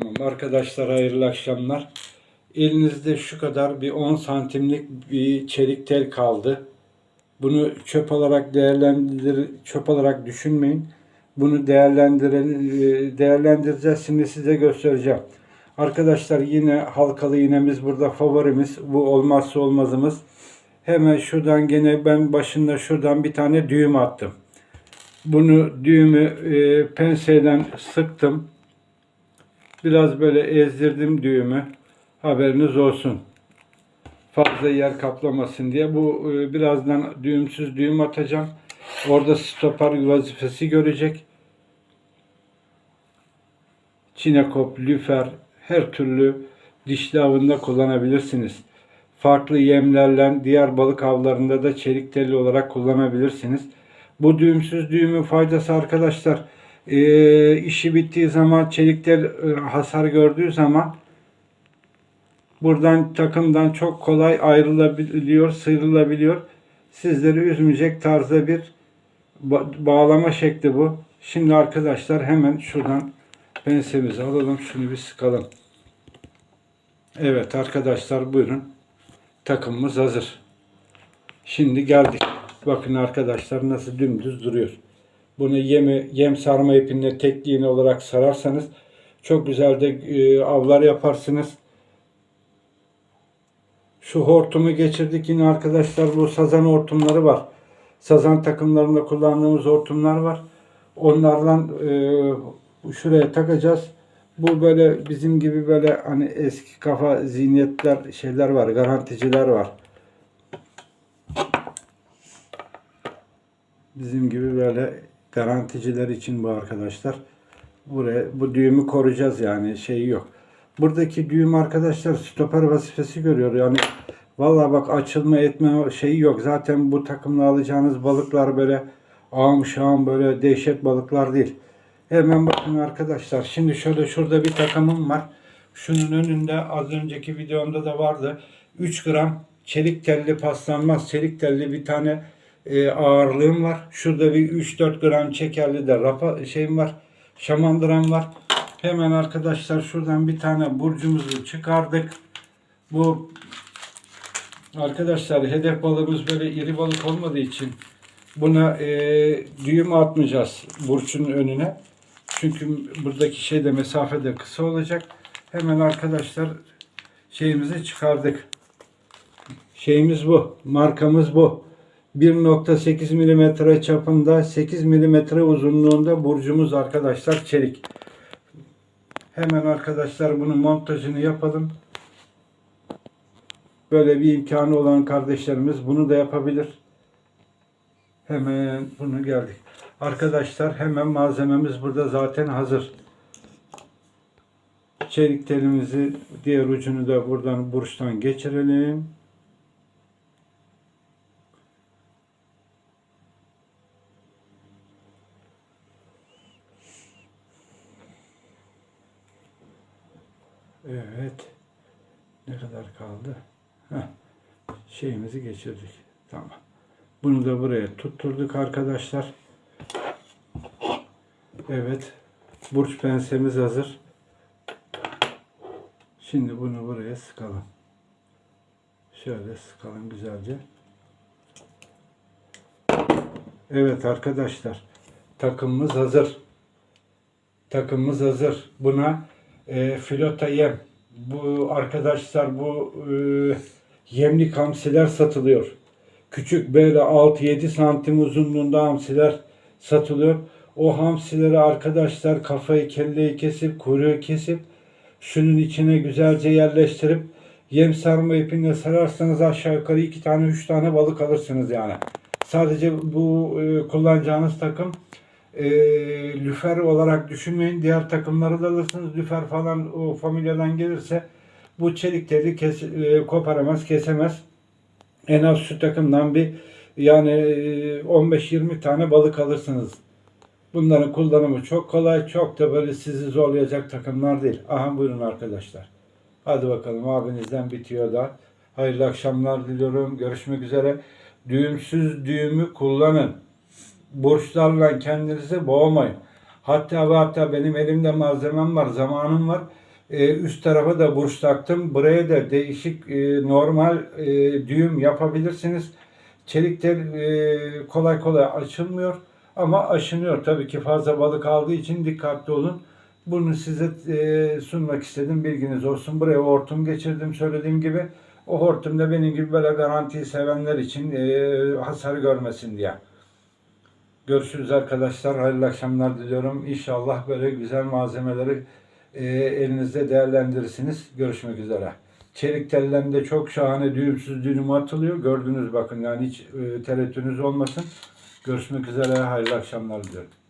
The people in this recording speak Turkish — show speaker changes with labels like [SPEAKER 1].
[SPEAKER 1] Tamam arkadaşlar hayırlı akşamlar. Elinizde şu kadar bir 10 santimlik bir çelik tel kaldı. Bunu çöp olarak değerlendir çöp olarak düşünmeyin. Bunu değerlendiren e, değerlendireceğiz. Şimdi size göstereceğim. Arkadaşlar yine halkalı iğnemiz burada favorimiz. Bu olmazsa olmazımız. Hemen şuradan gene ben başında şuradan bir tane düğüm attım. Bunu düğümü e, penseyle sıktım. Biraz böyle ezdirdim düğümü. Haberiniz olsun. Fazla yer kaplamasın diye. Bu e, birazdan düğümsüz düğüm atacağım. Orada stoper vazifesi görecek. Çinekop, lüfer, her türlü dişli avında kullanabilirsiniz. Farklı yemlerle diğer balık avlarında da çelik telli olarak kullanabilirsiniz. Bu düğümsüz düğümün faydası arkadaşlar e, işi bittiği zaman çelik tel e, hasar gördüğü zaman buradan takımdan çok kolay ayrılabiliyor, sıyrılabiliyor. Sizleri üzmeyecek tarzda bir ba- bağlama şekli bu. Şimdi arkadaşlar hemen şuradan pensemizi alalım. Şunu bir sıkalım. Evet arkadaşlar buyurun. Takımımız hazır. Şimdi geldik. Bakın arkadaşlar nasıl dümdüz duruyor. Bunu yemi, yem sarma ipinle tek iğne olarak sararsanız çok güzel de e, avlar yaparsınız. Şu hortumu geçirdik yine arkadaşlar bu sazan hortumları var. Sazan takımlarında kullandığımız hortumlar var. Onlardan e, şuraya takacağız. Bu böyle bizim gibi böyle hani eski kafa zihniyetler şeyler var, garanticiler var. Bizim gibi böyle garanticiler için bu arkadaşlar. Buraya bu düğümü koruyacağız yani şey yok. Buradaki düğüm arkadaşlar stoper vazifesi görüyor. Yani vallahi bak açılma etme şeyi yok. Zaten bu takımla alacağınız balıklar böyle ağım şağım böyle dehşet balıklar değil. Hemen bakın arkadaşlar. Şimdi şöyle şurada bir takımım var. Şunun önünde az önceki videomda da vardı. 3 gram çelik telli paslanmaz çelik telli bir tane e, ağırlığım var. Şurada bir 3-4 gram çekerli de rapa şeyim var. Şamandıram var. Hemen arkadaşlar şuradan bir tane burcumuzu çıkardık. Bu arkadaşlar hedef balığımız böyle iri balık olmadığı için buna e, düğüm atmayacağız burçun önüne. Çünkü buradaki şey de mesafe kısa olacak. Hemen arkadaşlar şeyimizi çıkardık. Şeyimiz bu. Markamız bu. 1.8 milimetre çapında 8 milimetre uzunluğunda burcumuz arkadaşlar çelik. Hemen arkadaşlar bunun montajını yapalım. Böyle bir imkanı olan kardeşlerimiz bunu da yapabilir. Hemen bunu geldik. Arkadaşlar hemen malzememiz burada zaten hazır. Çelik telimizi diğer ucunu da buradan burçtan geçirelim. Evet. Ne kadar kaldı? Heh. Şeyimizi geçirdik. Tamam. Bunu da buraya tutturduk arkadaşlar. Evet. Burç pensemiz hazır. Şimdi bunu buraya sıkalım. Şöyle sıkalım güzelce. Evet arkadaşlar. Takımımız hazır. Takımımız hazır. Buna e, filota yem. Bu arkadaşlar bu e, yemlik hamsiler satılıyor. Küçük böyle 6-7 santim uzunluğunda hamsiler satılıyor. O hamsileri arkadaşlar kafayı kelleyi kesip kuyruğu kesip şunun içine güzelce yerleştirip yem sarma ipine sararsanız aşağı yukarı iki tane üç tane balık alırsınız yani. Sadece bu e, kullanacağınız takım e, lüfer olarak düşünmeyin. Diğer takımları da alırsınız. Lüfer falan o familyadan gelirse bu çelik teli kes, e, koparamaz, kesemez. En az şu takımdan bir yani e, 15-20 tane balık alırsınız. Bunların kullanımı çok kolay. Çok da böyle sizi zorlayacak takımlar değil. Aha buyurun arkadaşlar. Hadi bakalım abinizden bitiyor da. Hayırlı akşamlar diliyorum. Görüşmek üzere. Düğümsüz düğümü kullanın. Burçlarla kendinizi boğmayın. Hatta ve hatta benim elimde malzemem var, zamanım var. E, üst tarafa da burç taktım. Buraya da değişik e, normal e, düğüm yapabilirsiniz. Çelikler e, kolay kolay açılmıyor ama aşınıyor. Tabii ki fazla balık aldığı için dikkatli olun. Bunu size e, sunmak istedim. Bilginiz olsun. Buraya hortum geçirdim söylediğim gibi. O hortum da benim gibi böyle garantiyi sevenler için e, hasar görmesin diye. Görüşürüz arkadaşlar. Hayırlı akşamlar diliyorum. İnşallah böyle güzel malzemeleri e, elinizde değerlendirirsiniz. Görüşmek üzere. Çelik tellerinde çok şahane düğümsüz düğüm atılıyor. Gördünüz bakın yani hiç e, tereddütünüz olmasın. Görüşmek üzere. Hayırlı akşamlar diliyorum.